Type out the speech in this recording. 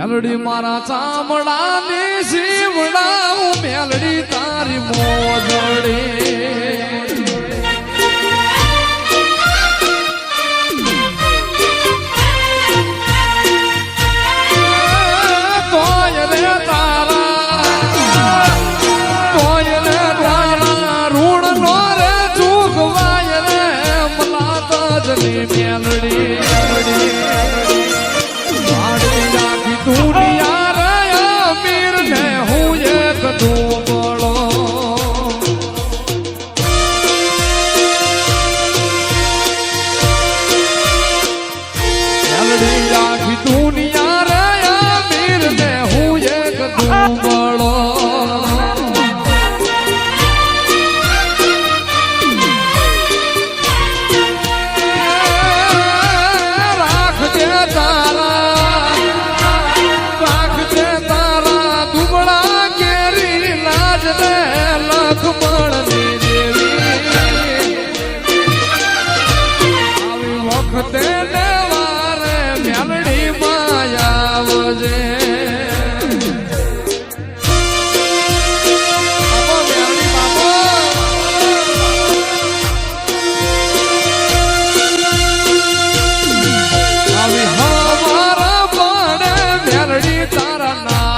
મેલડી મારા ચામડા ને હું મેલડી તારી મોજડી